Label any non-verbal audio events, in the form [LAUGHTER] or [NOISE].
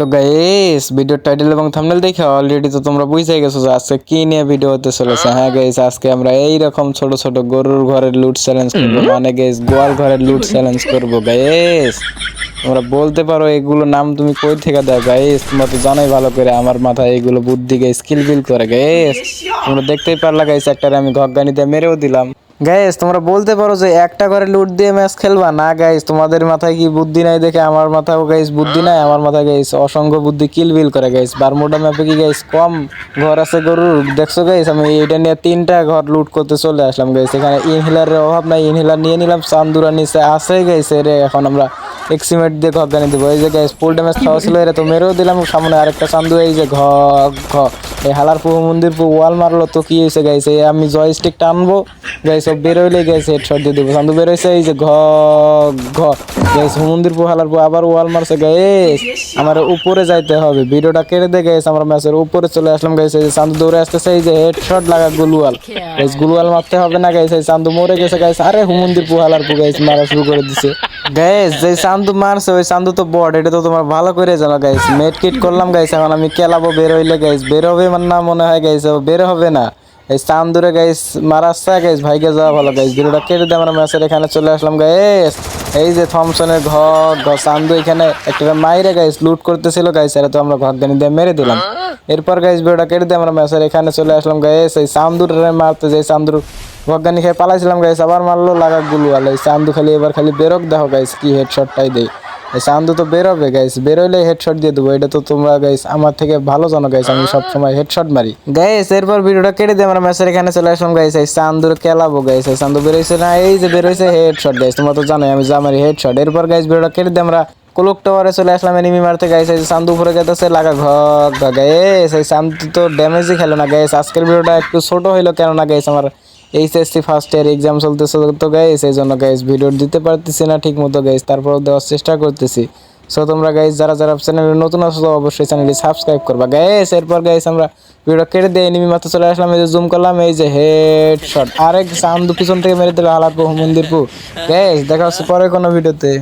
তো গাইস ভিডিওর টাইটেল এবং থাম্বনেল দেখে অলরেডি তো তোমরা বুঝে গেছো যে আজকে কি নিয়ে ভিডিও হতে চলেছে। হ্যাঁ গাইস আজকে আমরা এই রকম ছোট ছোট গরুর ঘরের লুট চ্যালেঞ্জ করব। মানে গাইস গোয়াল ঘরের লুট চ্যালেঞ্জ [LAUGHS] করব। গাইস তোমরা বলতে পারো এগুলো নাম তুমি কই থেকে দাও? গাইস তোমরা তো জানোই ভালো করে আমার মাথায় এগুলো বুদ্ধি গাইস স্কিল বিল করে। গাইস তোমরা দেখতেই পারলা গাইস একটারে আমি ঘগ্গানিতে মেরেও দিলাম। গাইস তোমরা বলতে পারো যে একটা করে লুট দিয়ে ম্যাচ খেলবা? না গাইস তোমাদের মাথায় কি বুদ্ধি নাই দেখে? আমার মাথায় গাইস বুদ্ধি নাই। আমার মাথায় গাইস অসংখ্য বুদ্ধি কিল বিল করে গাইস বারমুডা ম্যাপে কি গাইস কম ঘর আছে গরুর? দেখছ গাইস আমি এটা নিয়ে তিনটা ঘর লুট করতে চলে আসলাম গাইস এখানে ইনহেলারের অভাব নাই। ইনহেলার নিয়ে নিলাম চান্দুরা নিচে আছে গাইস রে এখন আমরা এক্সিমেট দিয়ে ঘর গানি দেবো। এই যে গাইস ফুল ড্যামেজ খাওয়া ছিল এরা তো মেরেও দিলাম। সামনে আরেকটা চান্দু এই যে ঘ ঘ। এই হালার পুহ মন্দির পু ওয়াল মারলো, তো কি হয়েছে এই আমি জয়স্টিক টানবো গাইস সব বেরোইলে গাইস হেডশট দিয়ে দেবো। চান্দু বেরোইছে এই যে ঘ ঘ। গাইস মন্দির পু হালার পু আবার ওয়াল মারছে গাইস আমার উপরে যাইতে হবে। ভিডিওটা কেটে দে গাইস আমরা ম্যাচের উপরে চলে আসলাম এই যে চান্দু দৌড়ে আসতেছে, এই যে হেডশট লাগা গুলওয়াল গাইস গুলওয়াল মারতে হবে না গাইস এই মরে গেছে গাইস আরে হুমন্দির পু হালার পু গাইস মারা শুরু করে দিছে। গাইস যে চান্দু মারছে, ওই চান্দু তো বড এটা তো তোমার ভালো করে জানো গাইস মেট কিট করলাম গাইস এখন আমি কেলাবো বের হইলে গাইস বের হবে মানে না মনে হয় গাইস বের হবে না। এই চান্দুরে গাইস মারাচ্ছে গাইস ভাইকে যাওয়া ভালো। গাইস ভিডিওটা কেটে দিয়ে আমরা ম্যাচের এখানে চলে আসলাম গাইস এই যে থমসনের ঘর চান্দু এখানে একটা মাইরে গাইস লুট করতেছিল গাইস এরা তো আমরা ঘর গানি দিয়ে মেরে দিলাম। এরপর গাইস ভিডিওটা কেটে দিয়ে আমরা ম্যাচের এখানে চলে আসলাম গাইস এই চান্দুর মারতে যাই চান্দুর ভগানি খেয়ে পালাইছিলাম গাইস আবার মারলো লাগা গুলু আলাই চান্দু খালি এবার খালি বেরোক, দেখো গাইস কি হেডশটটাই দেই এই চান্দু তো বেরোবে গাইস বেরোইলে হেডশট দিয়ে দেবো। এটা তো তোমরা গাইস আমার থেকে ভালো জানো গাইস আমি সব সময় হেডশট মারি। গাইস এরপর ভিডিওটা কেটে দিয়ে আমরা ম্যাচের এখানে চলে আসলাম গাইস এই চান্দুর খেলাবো গাইস এই চান্দু বেরোইছে না এই যে বেরোইছে হেডশট গাইস তোমরা তো জানোই আমি যা মারি হেডশট এরপর গাইস ভিডিওটা কেটে দিয়ে আমরা কোলক টাওয়ারে চলে আসলাম এনিমি মারতে গাইস এই যে চান্দু উপরে গেতেছে লাগা ঘর গাইস এই চান্দু তো ড্যামেজই খেলো না গাইস আজকের ভিডিওটা একটু ছোট হইল কেননা গাইস আমার এইচএসসি ফার্স্ট ইয়ার এক্সাম চলতেছে তো গাইস এই জন্য গাইস ভিডিও দিতে পারতেছি না ঠিক মতো গাইস তারপর দেওয়ার চেষ্টা করতেছি। সো তোমরা গাইস যারা যারা চ্যানেলে নতুন তো অবশ্যই চ্যানেলটি সাবস্ক্রাইব করবা। গাইস এরপর গাইস আমরা ভিডিও কেটে দিয়ে এনিমি মাত্র চলে আসলাম, এই যে জুম করলাম, এই যে হেড শট আরেক সাউন্ড পিছন থেকে মেরে দিল হালাপু মন্দিরপু গাইস দেখা হচ্ছে পরে কোনো ভিডিওতে